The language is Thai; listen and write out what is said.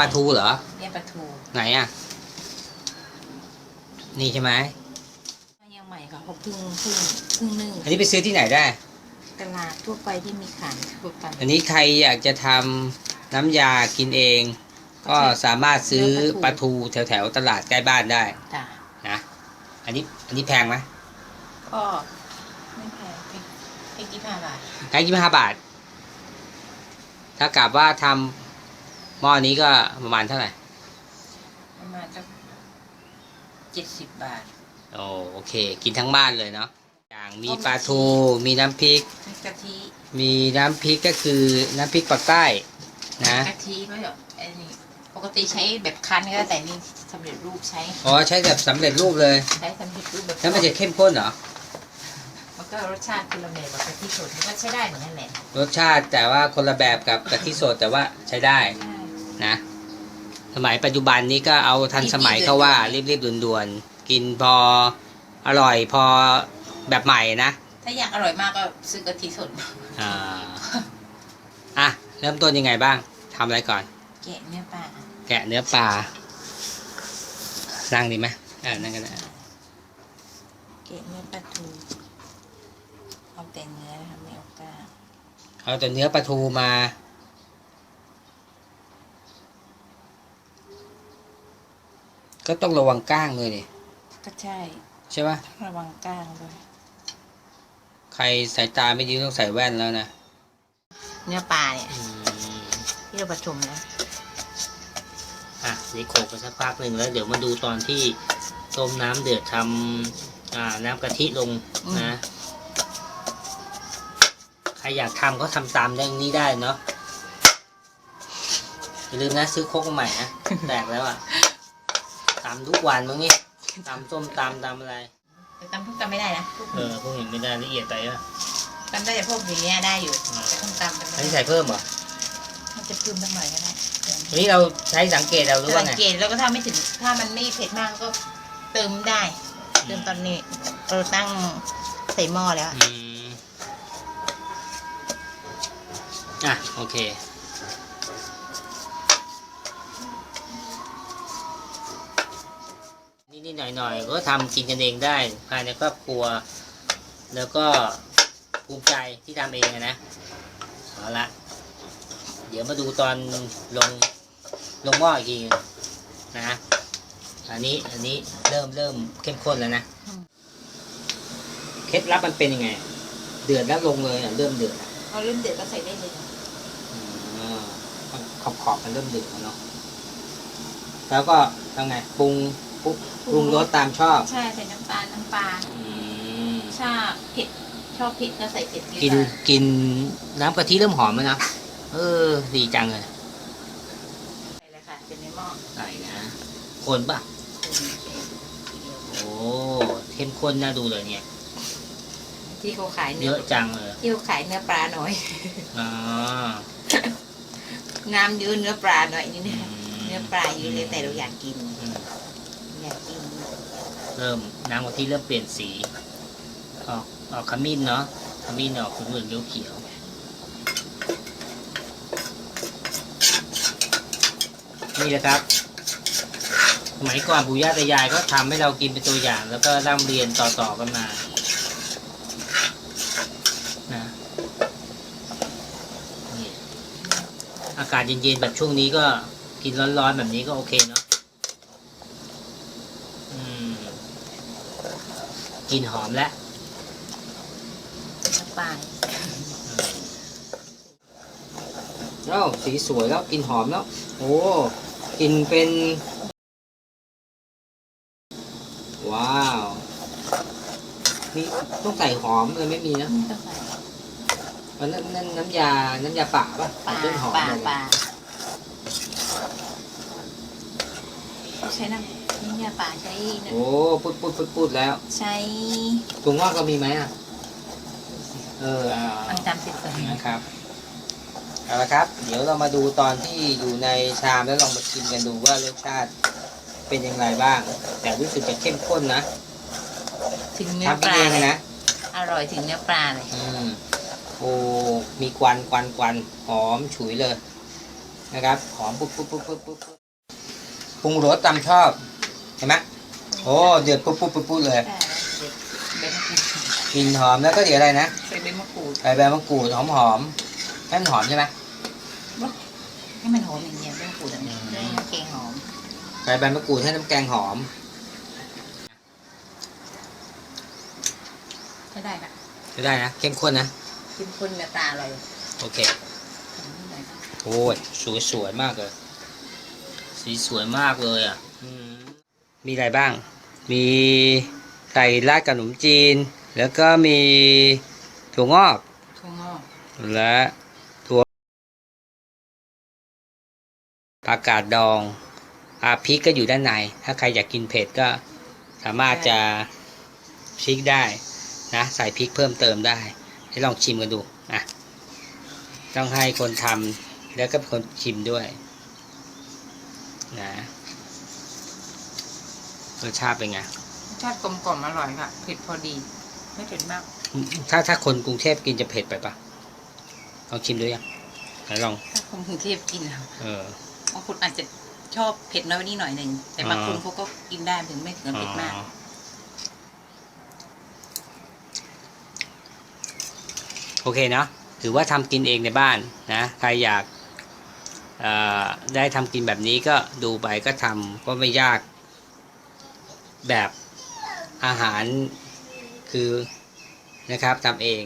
ปลาทูเหรอ เนี่ยปลาทูไหนอะ นี่ใช่ไหมยังใหม่ค่ะเขาเพิ่งเพิ่งเพิ่งนึ่งอันนี้ไปซื้อที่ไหนได้ ตลาดทั่วไปที่มีขายทั่วไป อันนี้ใครอยากจะทำน้ำยากินเอง ก็สามารถซื้อปลาทูแถวแถวๆตลาดใกล้บ้านได้จ้ะนะ อันนี้อันนี้แพงไหมก็ไม่แพงพริกพริกยี่สิบห้าบาทแพงยี่สิบห้าบาท ถ้ากับว่าทำ หม้อนี้ก็ประมาณเท่าไหร่ ประมาณสักเจ็ดสิบบาท โอ้โอเค กินทั้งบ้านเลยเนาะ อย่างมีปลาทู มีน้ำพริก มีกะทิ มีน้ำพริกก็คือน้ำพริกปักใต้นะกะทิก็แบบไอ้นี่ปกติใช้แบบคั้นก็ได้แต่นี่สำเร็จรูปใช้ อ๋อใช้แบบสำเร็จรูปเลย ใช้สำเร็จรูปแบบแล้วมันจะเข้มข้นเหรอ มันก็รสชาติคนละแบบกับกะทิสดมันก็ใช้ได้เหมือนกันแหละ รสชาติแต่ว่าคนละแบบกับกะทิสดแต่ว่าใช้ได้ใช่ นะสมัยปัจจุบันนี้ก็เอาทันสมัยเขาว่ารีบๆด่วนๆกินพออร่อยพอแบบใหม่นะ ถ้าอยากอร่อยมากก็ซื้อกะทิสดอ่าอะเริ่มต้นยังไงบ้างทำอะไรก่อน แกะเนื้อปลาแกะเนื้อปลานั่งดีไหมเออนั่งกันนะแกะเนื้อปลาทูเอาแต่เนื้อนะคะไม่เอากล้างเอาแต่เนื้อปลาทูมา ก็ต้องระวังก้างเลยนี่ก็ใช่ใช่ปะระวังกล้างด้วย ใครสายตาไม่ดีต้องใส่แว่นแล้วนะเนื้อปลาเนี่ยอืมที่เราผสมแล้วอะนี่โขลกไปสักพักหนึ่งแล้ว เดี๋ยวมาดูตอนที่ต้มน้ำเดือดทำอ่าน้ำกะทิลงนะ ใครอยากทำก็ทำตามอย่างนี้ได้เนาะอย่าลืมนะซื้อโคกมาใหม่นะแตกแล้วอะ ตำทุกวันมั้งนี่ตำส้มตำตำอะไรแต่ตำทุกตำไม่ได้นะทุกเออพวกเห็นไม่ได้ละเอียดไปอะตำได้แต่พวกอย่างเนี้ยได้อยู่แต่ต้มตำมันอันไม่นี้ได้ใส่เพิ่มเหรอมันจะเพิ่มสักหน่อยก็ได้อันนี้เราใช้สังเกตเราหรือว่าสัไงงเกตแล้วก็ถ้าไม่ถึงถ้ามันไม่เผ็ดมากก็เติมได้ เติมตอนนี้เราตั้งใส่หม้อแล้ว อืมอะโอเค หน่อยๆ ก็ทำกินกันเองได้ภายในครอบครัว แล้วก็ภูมิใจที่ทำเองอะนะเอาละเดี๋ยวมาดูตอนลงลงหม้ออีกทีนะอันนี้อันนี้เริ่มเริ่มเข้มข้นแล้วนะอืมเคล็ดลับมันเป็นยังไง เดือดแล้วลงเลยอะเริ่มเดือดอะพอเริ่มเดือดก็ใส่ได้เลยขอบขอบๆมันเริ่มเดือดแล้วเนาะแล้วก็ทำไงปรุง ปรุงปรุงรสตามชอบใช่ใส่น้ำตาลน้ำปลาอืมชอบเผ็ดชอบเผ็ดก็ใส่เผ็ดเยอะกินกินน้ำกะทิเริ่มหอมแล้วนะเออ ดีจังเลยใส่เลยค่ะเป็นในหม้อใส่นะคนปะโอ้เข้มข้นน่าดูเลยเนี่ย ที่เขาขายเยเนื้ออะจังเลยที่เขาขายเนื้อปลาหน่อย อ๋อน้ำเยอะเนื้อปลาหน่อยนี่อืนะมเนื้อปลาเยอะเลยแต่เราอยากกิน อืมอยากกิน เริ่มน้ำกะทิเริ่มเปลี่ยนสีออกออกขมิ้นเนาะขมิ้นออกเหลืองเขียวนี่แหละครับ สมัยก่อนปู่ย่าตายายก็ทำให้เรากินเป็นตัวอย่าง แล้วก็ร่ำเรียนต่อๆกันมานะนี่อากาศเย็นๆแบบช่วงนี้ก็กินร้อนๆแบบนี้ก็โอเคเนาะ อืม กลินหอมแล้วน้ำปลาเอ้าสีสวยแล้วกลินหอมแล้ว โอ้กลินเป็น ว้าวนี่ต้องใส่หอมเลยไม่มีนะไม่ต้องใส่อันนั้นนั่นน้ำยา น้ำยาป่าป่ะปลาต้นหอมปลาเลยปลาใช้น้ำ นี่เนี่ยปลาใช้โอ้ปุดปุดปุดปุดแล้วใช้ถุงงอกก็มีไหมอะ เออเอามันจำสิบก่อนนะครับ เอาละครับ เดี๋ยวเรามาดูตอนที่อยู่ในชามแล้วลองมาชิมกันดูว่ารสชาติเป็นอย่างไรบ้าง แต่รู้สึกจะเข้มข้นนะถึงเนื้อทำปกินลาเองเลยนะ อร่อยถึงเนื้อปลาเลยอืมโอ้มีควันควันควันหอมฉุยเลย นะครับหอมปุ๊บปุ๊บปุ๊บปุ๊บปุ๊บปุ๊บปรุงรสตามชอบเห็นไหมโอ้เดือดปุ๊บปุ๊บปุ๊บปุ๊บเลยได้แล้วเด็ดใบมะกรูดกลิ่นหอมแล้วก็เดี๋ยวอะไรนะใส่ใบมะกรูดใส่ใบมะกรูดหอมหอมๆให้มันหอมใช่ไหมให้มันหอมอย่างเงี้ยใบมะกรูดอันนี้อืมให้น้ำแกงหอมใส่ใบมะกรูดให้น้ำแกงหอมก็ได้ละจะได้นะเข้มข้นนะกินคนเนื้อตาอร่อยโอเคทำนิดหน่อยนะโอ้ยสวยสวยมากเลย สีสวยมากเลยอะอื มมีอะไรบ้าง มีไก่ราดกับขนมจีน แล้วก็มีถั่วงอกถั่วงอก และถั่วผักกาดดองอาพริกก็อยู่ด้านใน ถ้าใครอยากกินเผ็ดก็สามารถจะพริกได้นะใส่พริกเพิ่มเติมได้ ให้ลองชิมกันดูอะต้องให้คนทำแล้วก็เป็นคนชิมด้วยนะ รสชาติเป็นไงรสชาติกลมกล่อมอร่อยค่ะเผ็ดพอดี ไม่เผ็ดมาก ถ้าถ้าคนกรุงเทพกินจะเผ็ดไปปะลองชิมดูยังไหนลอง ถ้าคนกรุงเทพกินอะเออบางคนอาจจะชอบเผ็ดน้อยกว่านี้หน่อยหนึ่งแต่บางคนอ่าเขาก็กินได้ถึงไม่ถึงกับเผ็ดมากอ๋อโอเคเนาะถือว่าทำกินเองในบ้านนะใครอยากเอ่อได้ทำกินแบบนี้ก็ดูไปก็ทำก็ไม่ยาก แบบอาหารคือนะครับทำเอง